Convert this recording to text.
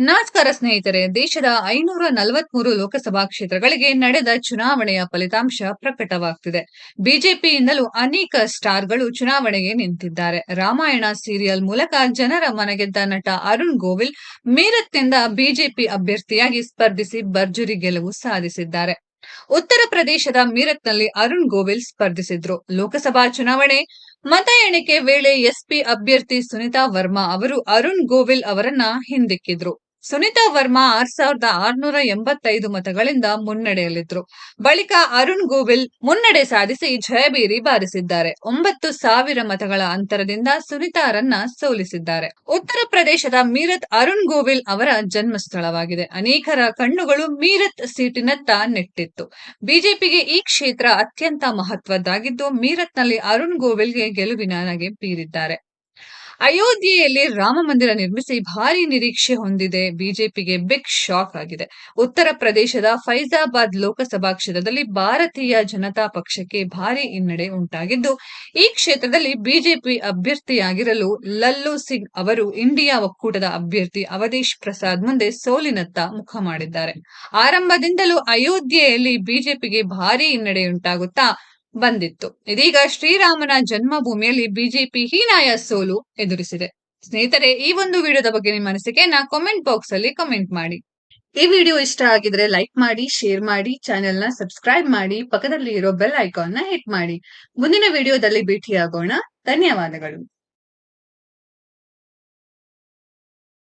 ನಮಸ್ಕಾರ ಸ್ನೇಹಿತರೆ, ದೇಶದ ಐನೂರ ನಲವತ್ಮೂರು ಲೋಕಸಭಾ ಕ್ಷೇತ್ರಗಳಿಗೆ ನಡೆದ ಚುನಾವಣೆಯ ಫಲಿತಾಂಶ ಪ್ರಕಟವಾಗ್ತಿದೆ. ಬಿಜೆಪಿಯಿಂದಲೂ ಅನೇಕ ಸ್ಟಾರ್ಗಳು ಚುನಾವಣೆಗೆ ನಿಂತಿದ್ದಾರೆ. ರಾಮಾಯಣ ಸೀರಿಯಲ್ ಮೂಲಕ ಜನರ ಮನಗೆದ್ದ ನಟ ಅರುಣ್ ಗೋವಿಲ್, ಮೀರತ್ನಿಂದ ಬಿಜೆಪಿ ಅಭ್ಯರ್ಥಿಯಾಗಿ ಸ್ಪರ್ಧಿಸಿ ಭರ್ಜರಿ ಗೆಲುವು ಸಾಧಿಸಿದ್ದಾರೆ. ಉತ್ತರ ಪ್ರದೇಶದ ಮೀರತ್ನಲ್ಲಿ ಅರುಣ್ ಗೋವಿಲ್ ಸ್ಪರ್ಧಿಸಿದ್ರು. ಲೋಕಸಭಾ ಚುನಾವಣೆ ಮತ ಎಣಿಕೆ ವೇಳೆ ಎಸ್ಪಿ ಅಭ್ಯರ್ಥಿ ಸುನಿತಾ ವರ್ಮಾ ಅವರು ಅರುಣ್ ಗೋವಿಲ್ ಅವರನ್ನ ಹಿಂದಿಕ್ಕಿದ್ರು. ಸುನಿತಾ ವರ್ಮಾ ಆರ್ ಸಾವಿರದ ಆರ್ನೂರ ಎಂಬತ್ತೈದು ಮತಗಳಿಂದ ಮುನ್ನಡೆಯಲ್ಲಿದ್ರು. ಬಳಿಕ ಅರುಣ್ ಗೋವಿಲ್ ಮುನ್ನಡೆ ಸಾಧಿಸಿ ಜಯಬೀರಿ ಬಾರಿಸಿದ್ದಾರೆ. ಒಂಬತ್ತು ಸಾವಿರ ಮತಗಳ ಅಂತರದಿಂದ ಸುನಿತಾರನ್ನ ಸೋಲಿಸಿದ್ದಾರೆ. ಉತ್ತರ ಪ್ರದೇಶದ ಮೀರತ್ ಅರುಣ್ ಗೋವಿಲ್ ಅವರ ಜನ್ಮಸ್ಥಳವಾಗಿದೆ. ಅನೇಕರ ಕಣ್ಣುಗಳು ಮೀರತ್ ಸೀಟಿನತ್ತ ನೆಟ್ಟಿತ್ತು. ಬಿಜೆಪಿಗೆ ಈ ಕ್ಷೇತ್ರ ಅತ್ಯಂತ ಮಹತ್ವದ್ದಾಗಿದ್ದು ಮೀರತ್ನಲ್ಲಿ ಅರುಣ್ ಗೋವಿಲ್ಗೆ ಗೆಲುವಿನ ನಗೆ ಬೀರಿದ್ದಾರೆ. ಅಯೋಧ್ಯೆಯಲ್ಲಿ ರಾಮ ಮಂದಿರ ನಿರ್ಮಿಸಿ ಭಾರಿ ನಿರೀಕ್ಷೆ ಹೊಂದಿದೆ. ಬಿಜೆಪಿಗೆ ಬಿಗ್ ಶಾಕ್ ಆಗಿದೆ. ಉತ್ತರ ಪ್ರದೇಶದ ಫೈಜಾಬಾದ್ ಲೋಕಸಭಾ ಕ್ಷೇತ್ರದಲ್ಲಿ ಭಾರತೀಯ ಜನತಾ ಪಕ್ಷಕ್ಕೆ ಭಾರಿ ಹಿನ್ನಡೆ ಉಂಟಾಗಿದ್ದು, ಈ ಕ್ಷೇತ್ರದಲ್ಲಿ ಬಿಜೆಪಿ ಅಭ್ಯರ್ಥಿಯಾಗಿರಲು ಲಲ್ಲು ಸಿಂಗ್ ಅವರು ಇಂಡಿಯಾ ಒಕ್ಕೂಟದ ಅಭ್ಯರ್ಥಿ ಅವಧೇಶ್ ಪ್ರಸಾದ್ ಮುಂದೆ ಸೋಲಿನತ್ತ ಮುಖ ಮಾಡಿದ್ದಾರೆ. ಆರಂಭದಿಂದಲೂ ಅಯೋಧ್ಯೆಯಲ್ಲಿ ಬಿಜೆಪಿಗೆ ಭಾರಿ ಹಿನ್ನಡೆಯುಂಟಾಗುತ್ತಾ ಬಂದಿತ್ತು. ಇದೀಗ ಶ್ರೀರಾಮನ ಜನ್ಮಭೂಮಿಯಲ್ಲಿ ಬಿಜೆಪಿ ಹೀನಾಯ ಸೋಲು ಎದುರಿಸಿದೆ. ಸ್ನೇಹಿತರೆ, ಈ ಒಂದು ವಿಡಿಯೋದ ಬಗ್ಗೆ ನಿಮ್ಮ ಅನಿಸಿಕೆಯನ್ನ ಕಾಮೆಂಟ್ ಬಾಕ್ಸ್ ಅಲ್ಲಿ ಕಮೆಂಟ್ ಮಾಡಿ. ಈ ವಿಡಿಯೋ ಇಷ್ಟ ಆಗಿದ್ರೆ ಲೈಕ್ ಮಾಡಿ ಶೇರ್ ಮಾಡಿ ಚಾನೆಲ್ನ ಸಬ್ಸ್ಕ್ರೈಬ್ ಮಾಡಿ ಪಕ್ಕದಲ್ಲಿ ಇರೋ ಬೆಲ್ ಐಕಾನ್ನ ಹಿಟ್ ಮಾಡಿ. ಮುಂದಿನ ವಿಡಿಯೋದಲ್ಲಿ ಭೇಟಿಯಾಗೋಣ. ಧನ್ಯವಾದಗಳು.